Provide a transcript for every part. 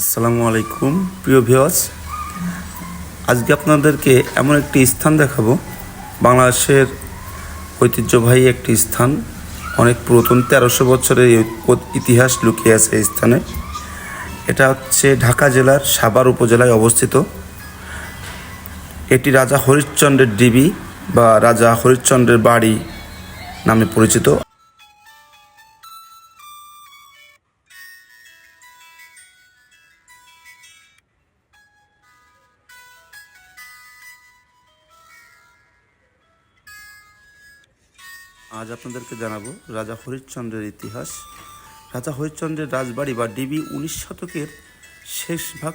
আসসালামু আলাইকুম, প্রিয় ভিওয়াস আজকে আপনাদেরকে এমন একটি স্থান দেখাবো, বাংলাদেশের ঐতিহ্যবাহী একটি স্থান। অনেক পুরাতন, তেরোশো বছরের ইতিহাস লুকিয়ে আছে এই স্থানে। এটা হচ্ছে ঢাকা জেলার সাভার উপজেলায় অবস্থিত। এটি রাজা হরিশ্চন্দ্রের ডিবি বা রাজা হরিশ্চন্দ্রের বাড়ি নামে পরিচিত। আজ আপনাদেরকে জানাব রাজা হরিশ্চন্দ্রের ইতিহাস। রাজা হরিশ্চন্দ্রের রাজবাড়ি বা ডিবি উনিশ শতকের শেষ ভাগ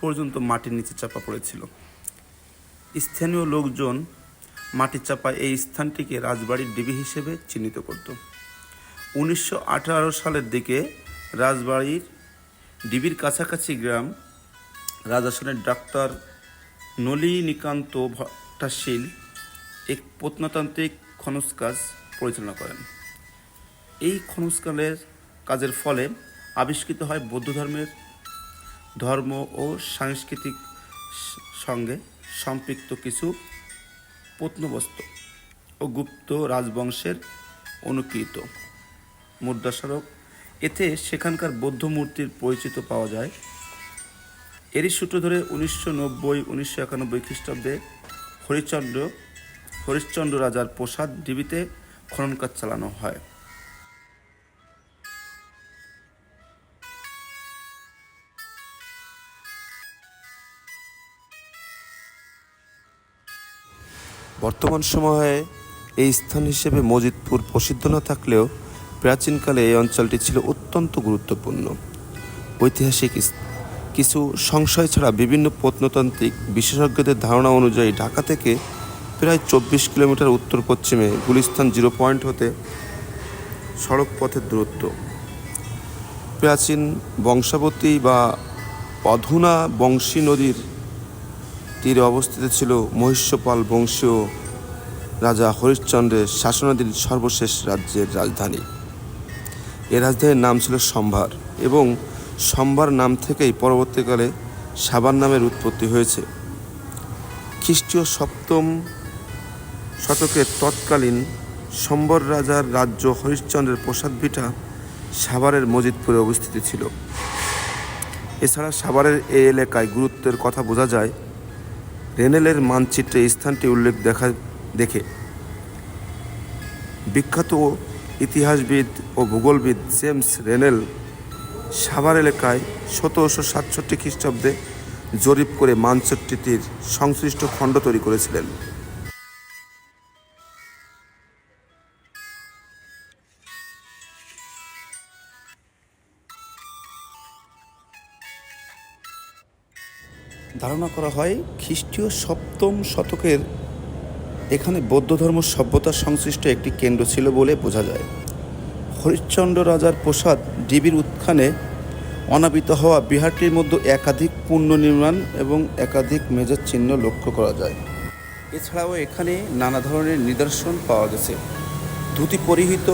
পর্যন্ত মাটির নিচে চাপা পড়েছিল। স্থানীয় লোকজন মাটির চাপা এই স্থানটিকে রাজবাড়ির ডিবি হিসেবে চিহ্নিত করত। উনিশশো আঠারো সালের দিকে রাজবাড়ির ডিবির কাছাকাছি গ্রাম রাজাসনের ডাক্তার নলিনীকান্ত ভট্টাশীল এক প্রত্নতান্ত্রিক খনজ কাজ পরিচালনা করেন। এই খনজকালের কাজের ফলে আবিষ্কৃত হয় বৌদ্ধ ধর্মের ধর্ম ও সাংস্কৃতিক সঙ্গে সম্পৃক্ত কিছু প্রত্নবস্তু ও গুপ্ত রাজবংশের অনুকৃত মুদ্রাস্মারক এতে সেখানকার বৌদ্ধ মূর্তির পরিচিত পাওয়া যায়। এরই সূত্র ধরে উনিশশো নব্বই, উনিশশো একানব্বই খ্রিস্টাব্দে হরিচন্দ্র হরিশ্চন্দ্র রাজার প্রসাদ ডিবিতে খনন কাজ চালানো হয়। বর্তমান সময়ে এই স্থান হিসেবে মজিদপুর প্রসিদ্ধ না থাকলেও প্রাচীনকালে এই অঞ্চলটি ছিল অত্যন্ত গুরুত্বপূর্ণ। ঐতিহাসিক কিছু সংশয় ছাড়া বিভিন্ন প্রত্নতান্ত্রিক বিশেষজ্ঞদের ধারণা অনুযায়ী ঢাকা থেকে প্রায় চব্বিশ কিলোমিটার উত্তর পশ্চিমে গুলিস্তান জিরো পয়েন্ট হতে সড়ক পথের দূরত্ব। প্রাচীন বংশাবতী বা অধুনা বংশী নদীর তীরে অবস্থিত ছিল মহিষ্যপাল বংশীয় রাজা হরিশ্চন্দ্রের শাসনাধীন সর্বশেষ রাজ্যের রাজধানী। এ রাজধানীর নাম ছিল সম্ভার এবং সম্ভার নাম থেকেই পরবর্তীকালে সাবান নামের উৎপত্তি হয়েছে। খ্রিস্টীয় সপ্তম শতকের তৎকালীন সম্বর রাজার রাজ্য হরিশ্চন্দ্রের প্রসাদ ভিটা সাভারের মজিদপুরে অবস্থিত ছিল। এছাড়া সাভারের এই এলাকায় গুরুত্বের কথা বোঝা যায়। রেনেলের মানচিত্রে স্থানটি উল্লেখ দেখা, দেখে। বিখ্যাত ইতিহাসবিদ ও ভূগোলবিদ জেমস রেনেল সাভার এলাকায় সতেরোশো সাতষট্টি খ্রিস্টাব্দে জরিপ করে মানচিত্রটির সংশ্লিষ্ট খণ্ড তৈরি করেছিলেন। ধারণা করা হয় খ্রিস্টীয় সপ্তম শতকের এখানে বৌদ্ধ ধর্ম সভ্যতার সংশ্লিষ্ট একটি কেন্দ্র ছিল বলে বোঝা যায়। হরিশ্চন্দ্র রাজার প্রসাদ ডিবির উত্থানে অনাবিত হওয়া বিহারটির মধ্যে একাধিক পুণ্য নির্মাণ এবং একাধিক মেজর চিহ্ন লক্ষ্য করা যায়। এছাড়াও এখানে নানা ধরনের নিদর্শন পাওয়া গেছে। ধুতি পরিহিত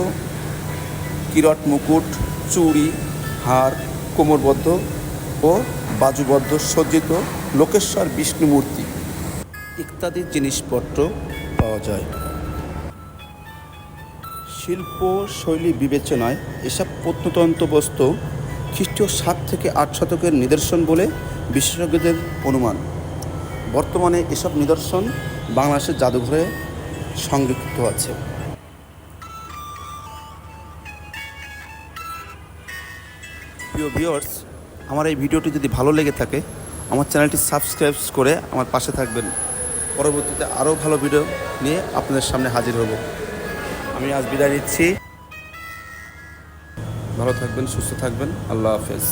কিরট মুকুট, চুড়ি, হার, কোমরবদ্ধ ও বাজুবদ্ধ সজ্জিত লোকেশ্বর বিষ্ণুমূর্তি। ইত্যাদি জিনিসপত্র পাওয়া যায়। শিল্প শৈলী বিবেচনায় এসব প্রত্নতন্ত্র বস্তু খ্রিস্টীয় সাত থেকে আট শতকের নিদর্শন বলে বিশেষজ্ঞদের অনুমান। বর্তমানে এসব নিদর্শন বাংলাদেশের জাদুঘরে সংরক্ষিত আছে। প্রিয় ভিউয়ার্স আমার এই ভিডিওটি যদি ভালো লেগে থাকে আমার চ্যানেলটি সাবস্ক্রাইব করে আমার পাশে থাকবেন। পরবর্তীতে আরও ভালো ভিডিও নিয়ে আপনাদের সামনে হাজির হব। আমি আজ বিদায় নিচ্ছি। ভালো থাকবেন, সুস্থ থাকবেন। আল্লাহ হাফেজ।